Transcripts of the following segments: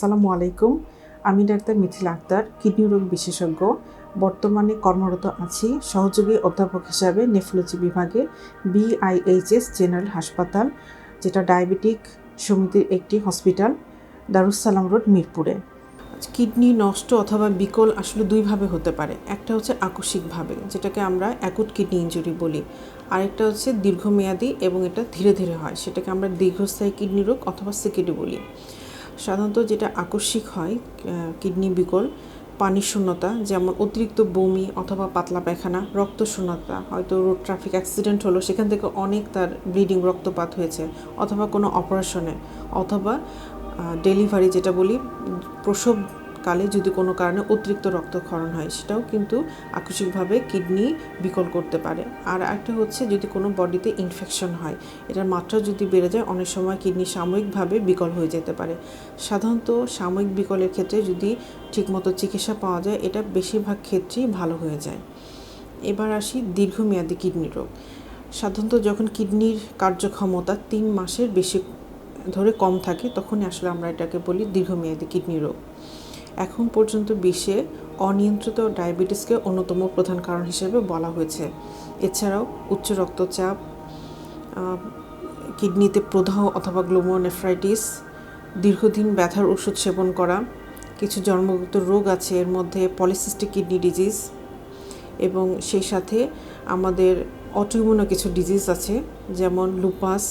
আসসালামু আলাইকুম। আমি ডাক্তার মিথিল আক্তার, কিডনি রোগ বিশেষজ্ঞ। বর্তমানে কর্মরত আছি সহযোগী অধ্যাপক হিসাবে নেফ্রোলজি বিভাগে বিআইএইচএস জেনারেল হাসপাতাল, যেটা ডায়াবেটিক সমিতির একটি হসপিটাল দারুসালাম রোড, মিরপুরে। কিডনি নষ্ট অথবা বিকল আসলে দুইভাবে হতে পারে। একটা হচ্ছে আকস্মিকভাবে, যেটাকে আমরা অ্যাকুট কিডনি ইঞ্জুরি বলি। আরেকটা হচ্ছে দীর্ঘমেয়াদী এবং এটা ধীরে ধীরে হয়, সেটাকে আমরা দীর্ঘস্থায়ী কিডনি রোগ অথবা সিকিডি বলি। সাধারণত যেটা আকস্মিক হয় কিডনি বিকল পানি শূন্যতা, যেমন অতিরিক্ত বমি অথবা পাতলা পায়খানা, রক্ত শূন্যতা, হয়তো রোড ট্রাফিক অ্যাক্সিডেন্ট হলো, সেখান থেকে অনেক তার ব্লিডিং রক্তপাত হয়েছে, অথবা কোনো অপারেশনে অথবা ডেলিভারি যেটা বলি প্রসবকালে যদি কোনো কারণে অতিরিক্ত রক্তক্ষরণ হয়, সেটাও কিন্তু আকস্মিকভাবে কিডনি বিকল করতে পারে। আর একটা হচ্ছে যদি কোনো বডিতে ইনফেকশন হয়, এটার মাত্রা যদি বেড়ে যায়, অনেক সময় কিডনি সাময়িকভাবে বিকল হয়ে যেতে পারে। সাধারণত সাময়িক বিকলের ক্ষেত্রে যদি ঠিকমতো চিকিৎসা পাওয়া যায়, এটা বেশিরভাগ ক্ষেত্রেই ভালো হয়ে যায়। এবার আসি দীর্ঘমেয়াদী কিডনি রোগ। সাধারণত যখন কিডনির কার্যক্ষমতা তিন মাসের বেশি ধরে কম থাকে, তখনই আসলে আমরা এটাকে বলি দীর্ঘমেয়াদী কিডনি রোগ। এখন পর্যন্ত বিশ্বে অনিয়ন্ত্রিত ডায়াবেটিসকে অন্যতম প্রধান কারণ হিসেবে বলা হয়েছে। এছাড়াও উচ্চ রক্তচাপ কিডনিতে প্রদাহ অথবা গ্লোমোনেফ্রাইটিস, দীর্ঘদিন ব্যথার ওষুধ সেবন করা, কিছু জন্মগত রোগ আছে, এর মধ্যে পলিসিস্টিক কিডনি ডিজিজ এবং সেই সাথে আমাদের অটোইমিউনো কিছু ডিজিজ আছে, যেমন লুপাস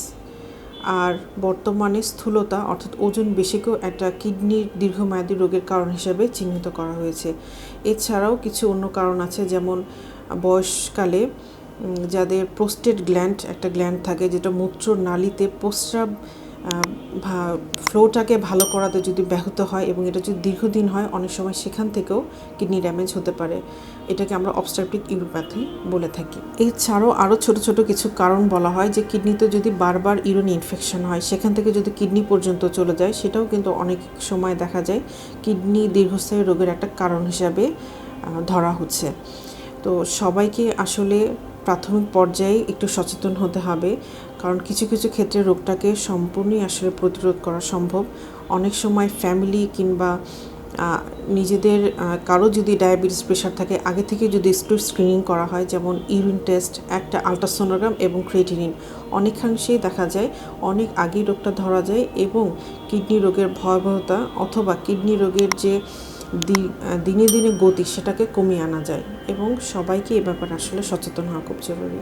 আর বর্তমানে স্থূলতা, অর্থাৎ ওজন বেশিকেও একটা কিডনির দীর্ঘমেয়াদী রোগের কারণ হিসাবে চিহ্নিত করা হয়েছে। এছাড়াও কিছু অন্য কারণ আছে, যেমন বয়সকালে যাদের প্রোস্টেট গ্ল্যান্ড, একটা গ্ল্যান্ড থাকে যেটা মূত্র নালীতে প্রস্রাব ফ্লোটাকে ভালো করাতে যদি ব্যাহত হয় এবং এটা যদি দীর্ঘদিন হয়, অনেক সময় সেখান থেকেও কিডনি ড্যামেজ হতে পারে। এটাকে আমরা অবস্ট্রাকটিক ইউরোপ্যাথি বলে থাকি। এছাড়াও আরও ছোট ছোট কিছু কারণ বলা হয় যে কিডনিতে যদি বারবার ইউরিন ইনফেকশন হয়, সেখান থেকে যদি কিডনি পর্যন্ত চলে যায়, সেটাও কিন্তু অনেক সময় দেখা যায় কিডনি দীর্ঘস্থায়ী রোগের একটা কারণ হিসাবে ধরা হচ্ছে। তো সবাইকে আসলে প্রাথমিক পর্যায়ে একটু সচেতন হতে হবে, কারণ কিছু কিছু ক্ষেত্রে রোগটাকে সম্পূর্ণই আসলে প্রতিরোধ করা সম্ভব। অনেক সময় ফ্যামিলি কিংবা নিজেদের কারও যদি ডায়াবেটিস প্রেশার থাকে, আগে থেকে যদি একটু স্ক্রিনিং করা হয়, যেমন ইউরিন টেস্ট একটা আলট্রাসোনোগ্রাম এবং ক্রেটিনিন অনেকাংশেই দেখা যায় অনেক আগেই রোগটা ধরা যায় এবং কিডনি রোগের ভয়াবহতা অথবা কিডনি রোগের যে দিনে দিনে গতি সেটাকে কমিয়ে আনা যায় এবং সবাইকে এ ব্যাপারে আসলে সচেতন হওয়া খুব জরুরি।